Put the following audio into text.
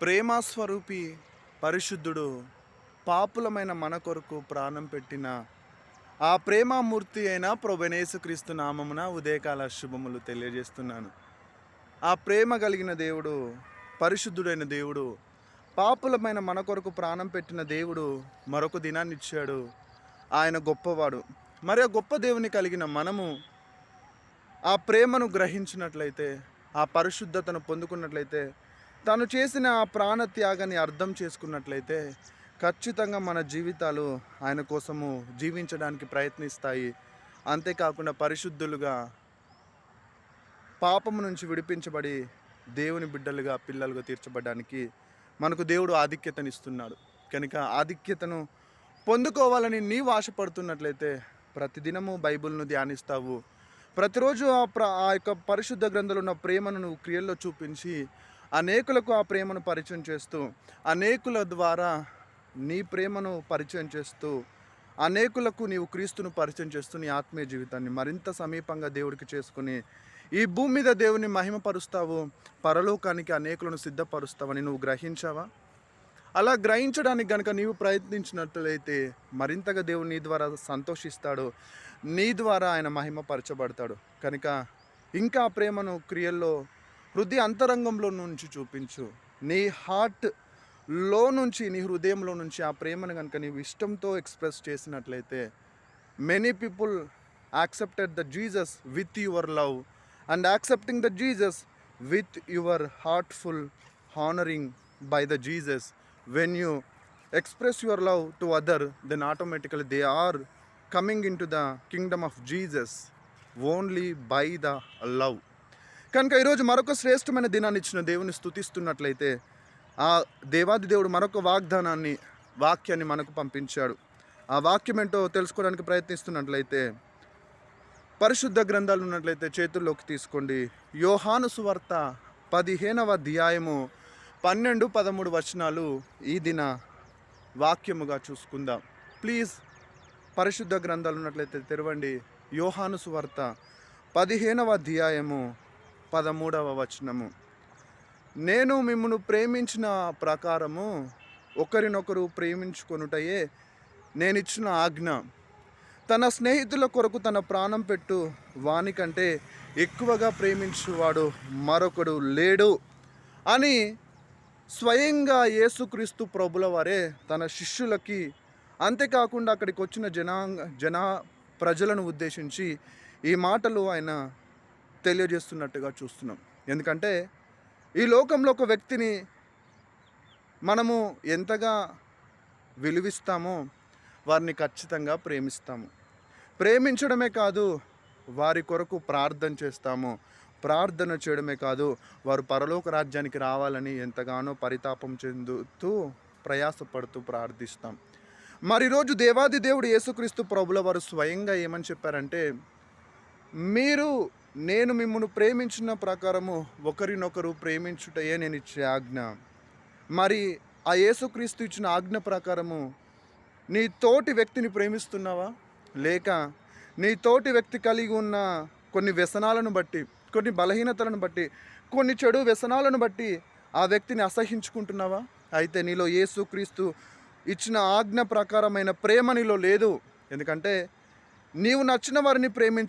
ప్రేమస్వరూపి పరిశుద్ధుడు పాపులమైన మన కొరకు ప్రాణం పెట్టిన ఆ ప్రేమామూర్తి అయిన క్రీస్తు నామమున ఉదయకాల శుభములు తెలియజేస్తున్నాను. ఆ ప్రేమ కలిగిన దేవుడు పరిశుద్ధుడైన దేవుడు పాపులమైన మన కొరకు ప్రాణం పెట్టిన దేవుడు మరొక దినాన్ని ఇచ్చాడు. ఆయన గొప్పవాడు. మరి ఆ గొప్ప దేవుని కలిగిన మనము ఆ ప్రేమను గ్రహించినట్లయితే ఆ పరిశుద్ధతను పొందుకున్నట్లయితే తను చేసిన ఆ ప్రాణ త్యాగాన్ని అర్థం చేసుకున్నట్లయితే ఖచ్చితంగా మన జీవితాలు ఆయన కోసము జీవించడానికి ప్రయత్నిస్తాయి. అంతేకాకుండా పరిశుద్ధులుగా పాపము నుంచి విడిపించబడి దేవుని బిడ్డలుగా పిల్లలుగా తీర్చబడడానికి మనకు దేవుడు ఆధిక్యతనిస్తున్నాడు. కనుక ఆధిక్యతను పొందుకోవాలని నీవు ఆశపడుతున్నట్లయితే ప్రతిదినము బైబిల్ను ధ్యానిస్తావు. ప్రతిరోజు ఆ ప్ర ఆ యొక్క పరిశుద్ధ గ్రంథంలో ఉన్న ప్రేమను నువ్వు క్రియల్లో చూపించి అనేకులకు ఆ ప్రేమను పరిచయం చేస్తూ అనేకుల ద్వారా నీ ప్రేమను పరిచయం చేస్తూ అనేకులకు నీవు క్రీస్తును పరిచయం చేస్తూ నీ ఆత్మీయ జీవితాన్ని మరింత సమీపంగా దేవుడికి చేసుకుని ఈ భూమి మీద దేవుని మహిమపరుస్తావు పరలోకానికి అనేకులను సిద్ధపరుస్తావని నువ్వు గ్రహించావా? అలా గ్రహించడానికి కనుక నీవు ప్రయత్నించినట్లయితే మరింతగా దేవుడు నీ ద్వారా సంతోషిస్తాడు నీ ద్వారా ఆయన మహిమపరచబడతాడు. కనుక ఇంకా ప్రేమను క్రియల్లో హృదయ అంతరంగంలో నుంచి చూపించు. నీ హార్ట్లో నుంచి నీ హృదయంలో నుంచి ఆ ప్రేమను కనుక నీవు ఇష్టంతో ఎక్స్ప్రెస్ చేసినట్లయితే many people accepted the Jesus with your love and accepting the Jesus with your heartful honouring by the Jesus when you express your love to other then automatically they are coming into the kingdom of Jesus only by the love కనుక ఈరోజు మరొక శ్రేష్టమైన దినాన్ని ఇచ్చిన దేవుని స్థుతిస్తున్నట్లయితే ఆ దేవాది దేవుడు మరొక వాగ్దానాన్ని వాక్యాన్ని మనకు పంపించాడు. ఆ వాక్యం ఏంటో తెలుసుకోవడానికి ప్రయత్నిస్తున్నట్లయితే పరిశుద్ధ గ్రంథాలు ఉన్నట్లయితే చేతుల్లోకి తీసుకోండి. యోహాను సువార్త పదిహేనవ అధ్యాయము పన్నెండు పదమూడు వచనాలు ఈ దిన వాక్యముగా చూసుకుందాం. ప్లీజ్ పరిశుద్ధ గ్రంథాలు ఉన్నట్లయితే తెరవండి. యోహాను సువార్త పదిహేనవ అధ్యాయము పదమూడవ వచనము. నేను మిమ్మను ప్రేమించిన ప్రకారము ఒకరినొకరు ప్రేమించుకొనుటయే నేను ఇచ్చిన ఆజ్ఞ. తన స్నేహితుల కొరకు తన ప్రాణం పెట్టు వానికంటే ఎక్కువగా ప్రేమించువాడు మరొకడు లేడు అని స్వయంగా యేసుక్రీస్తు ప్రభుల వారే తన శిష్యులకి అంతేకాకుండా అక్కడికి వచ్చిన జనాంగ జనా ప్రజలను ఉద్దేశించి ఈ మాటలు ఆయన తెలియజేస్తున్నట్టుగా చూస్తున్నాం. ఎందుకంటే ఈ లోకంలో ఒక వ్యక్తిని మనము ఎంతగా విలువిస్తామో వారిని ఖచ్చితంగా ప్రేమిస్తాము. ప్రేమించడమే కాదు వారి కొరకు ప్రార్థన చేస్తాము. ప్రార్థన చేయడమే కాదు వారు పరలోక రాజ్యానికి రావాలని ఎంతగానో పరితాపం చెందుతూ ప్రయాసపడుతూ ప్రార్థిస్తాం. మరి రోజు దేవాది దేవుడు యేసుక్రీస్తు ప్రభుల వారు స్వయంగా ఏమని చెప్పారంటే మీరు నేను మిమ్మల్ని ప్రేమించిన ప్రకారము ఒకరినొకరు ప్రేమించుటయే నేను ఇచ్చే ఆజ్ఞ. మరి ఆ యేసుక్రీస్తు ఇచ్చిన ఆజ్ఞ ప్రకారము నీ తోటి వ్యక్తిని ప్రేమిస్తున్నావా? లేక నీ తోటి వ్యక్తి కలిగి ఉన్న కొన్ని వ్యసనాలను బట్టి కొన్ని బలహీనతలను బట్టి కొన్ని చెడు వ్యసనాలను బట్టి ఆ వ్యక్తిని అసహించుకుంటున్నావా? అయితే నీలో యేసుక్రీస్తు ఇచ్చిన ఆజ్ఞ ప్రకారమైన ప్రేమ నీలో లేదు. ఎందుకంటే నీవు నచ్చిన వారిని ప్రేమించు